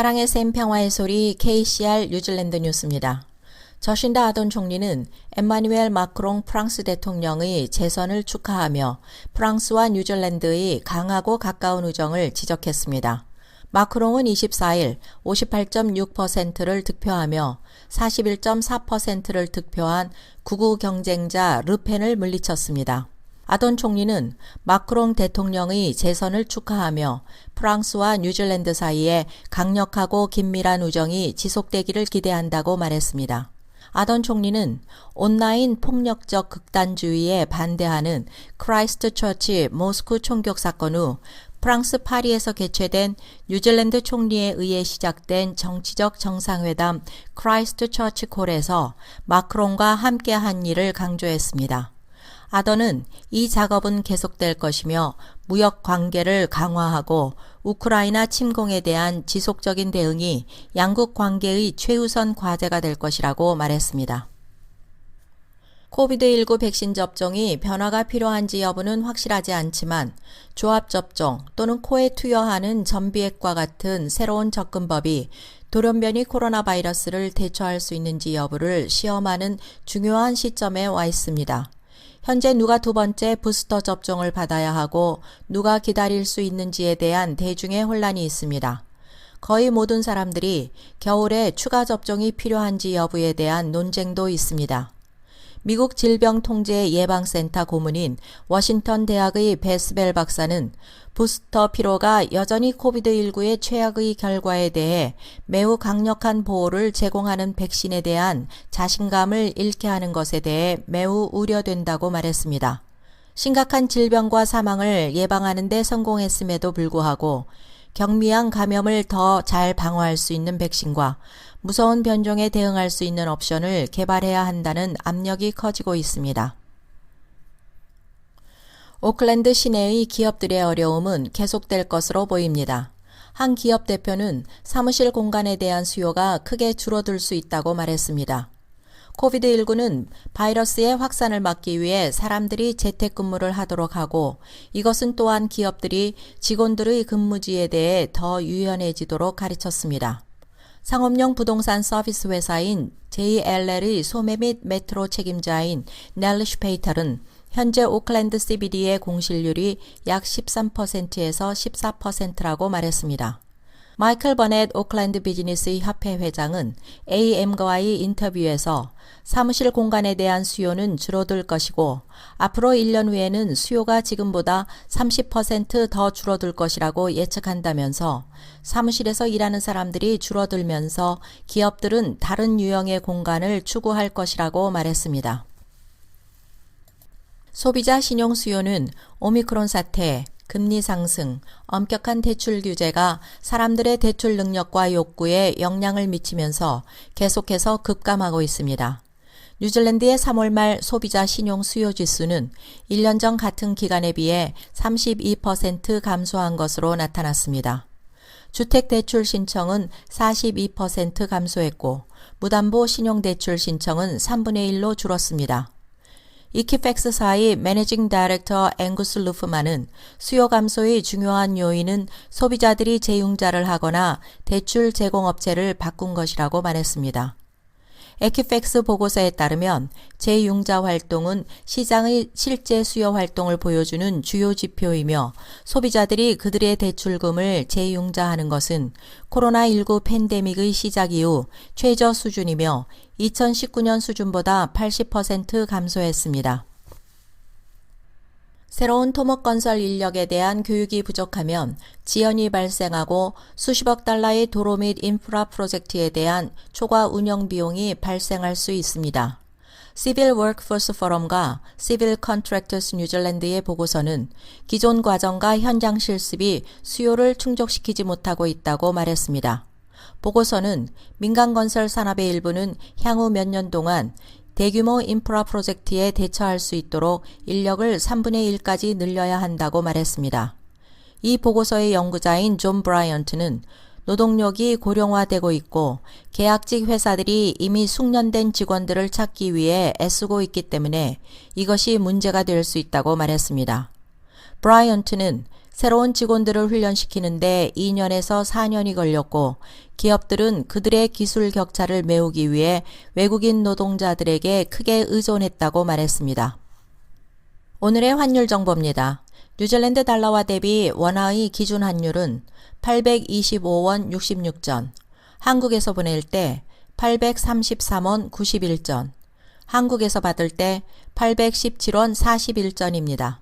사랑의 샘 평화의 소리 KCR 뉴질랜드 뉴스입니다. 저신다 아돈 총리는 엠마뉴엘 마크롱 프랑스 대통령의 재선을 축하하며 프랑스와 뉴질랜드의 강하고 가까운 우정을 지적했습니다. 마크롱은 24일 58.6%를 득표하며 41.4%를 득표한 구구 경쟁자 르펜을 물리쳤습니다. 아돈 총리는 마크롱 대통령의 재선을 축하하며 프랑스와 뉴질랜드 사이에 강력하고 긴밀한 우정이 지속되기를 기대한다고 말했습니다. 아던 총리는 온라인 폭력적 극단주의에 반대하는 크라이스트 처치 모스크 총격 사건 후 프랑스 파리에서 개최된 뉴질랜드 총리에 의해 시작된 정치적 정상회담 크라이스트 처치 콜에서 마크롱과 함께한 일을 강조했습니다. 아더는 이 작업은 계속될 것이며 무역 관계를 강화하고 우크라이나 침공에 대한 지속적인 대응이 양국 관계의 최우선 과제가 될 것이라고 말했습니다. 코비드19 백신 접종이 변화가 필요한지 여부는 확실하지 않지만 조합 접종 또는 코에 투여하는 전비액과 같은 새로운 접근법이 돌연변이 코로나 바이러스를 대처할 수 있는지 여부를 시험하는 중요한 시점에 와 있습니다. 현재 누가 두 번째 부스터 접종을 받아야 하고 누가 기다릴 수 있는지에 대한 대중의 혼란이 있습니다. 거의 모든 사람들이 겨울에 추가 접종이 필요한지 여부에 대한 논쟁도 있습니다. 미국 질병통제예방센터 고문인 워싱턴 대학의 베스벨 박사는 부스터 피로가 여전히 코비드19의 최악의 결과에 대해 매우 강력한 보호를 제공하는 백신에 대한 자신감을 잃게 하는 것에 대해 매우 우려된다고 말했습니다. 심각한 질병과 사망을 예방하는 데 성공했음에도 불구하고 경미한 감염을 더 잘 방어할 수 있는 백신과 무서운 변종에 대응할 수 있는 옵션을 개발해야 한다는 압력이 커지고 있습니다. 오클랜드 시내의 기업들의 어려움은 계속될 것으로 보입니다. 한 기업 대표는 사무실 공간에 대한 수요가 크게 줄어들 수 있다고 말했습니다. 코비드19는 바이러스의 확산을 막기 위해 사람들이 재택근무를 하도록 하고 이것은 또한 기업들이 직원들의 근무지에 대해 더 유연해지도록 가르쳤습니다. 상업용 부동산 서비스 회사인 JLL의 소매 및 메트로 책임자인 넬리 슈페이터는 현재 오클랜드 CBD의 공실률이 약 13%에서 14%라고 말했습니다. 마이클 버넷 오클랜드 비즈니스 협회 회장은 AM과의 인터뷰에서 사무실 공간에 대한 수요는 줄어들 것이고 앞으로 1년 후에는 수요가 지금보다 30%더 줄어들 것이라고 예측한다면서 사무실에서 일하는 사람들이 줄어들면서 기업들은 다른 유형의 공간을 추구할 것이라고 말했습니다. 소비자 신용 수요는 오미크론 사태, 금리 상승, 엄격한 대출 규제가 사람들의 대출 능력과 욕구에 영향을 미치면서 계속해서 급감하고 있습니다. 뉴질랜드의 3월 말 소비자 신용 수요 지수는 1년 전 같은 기간에 비해 32% 감소한 것으로 나타났습니다. 주택 대출 신청은 42% 감소했고 무담보 신용 대출 신청은 3분의 1로 줄었습니다. 이키팩스사의 매니징 다이렉터 앵구스 루프만은 수요 감소의 중요한 요인은 소비자들이 재융자를 하거나 대출 제공업체를 바꾼 것이라고 말했습니다. 에키팩스 보고서에 따르면 재융자 활동은 시장의 실제 수요 활동을 보여주는 주요 지표이며 소비자들이 그들의 대출금을 재융자하는 것은 코로나19 팬데믹의 시작 이후 최저 수준이며 2019년 수준보다 80% 감소했습니다. 새로운 토목 건설 인력에 대한 교육이 부족하면 지연이 발생하고 수십억 달러의 도로 및 인프라 프로젝트에 대한 초과 운영 비용이 발생할 수 있습니다. 시빌 워크포스 포럼과 시빌 컨트랙터스 뉴질랜드의 보고서는 기존 과정과 현장 실습이 수요를 충족시키지 못하고 있다고 말했습니다. 보고서는 민간 건설 산업의 일부는 향후 몇 년 동안 대규모 인프라 프로젝트에 대처할 수 있도록 인력을 3분의 1까지 늘려야 한다고 말했습니다. 이 보고서의 연구자인 존 브라이언트는 노동력이 고령화되고 있고 계약직 회사들이 이미 숙련된 직원들을 찾기 위해 애쓰고 있기 때문에 이것이 문제가 될 수 있다고 말했습니다. 브라이언트는 새로운 직원들을 훈련시키는데 2년에서 4년이 걸렸고 기업들은 그들의 기술 격차를 메우기 위해 외국인 노동자들에게 크게 의존했다고 말했습니다. 오늘의 환율 정보입니다. 뉴질랜드 달러와 대비 원화의 기준 환율은 825원 66전, 한국에서 보낼 때 833원 91전, 한국에서 받을 때 817원 41전입니다.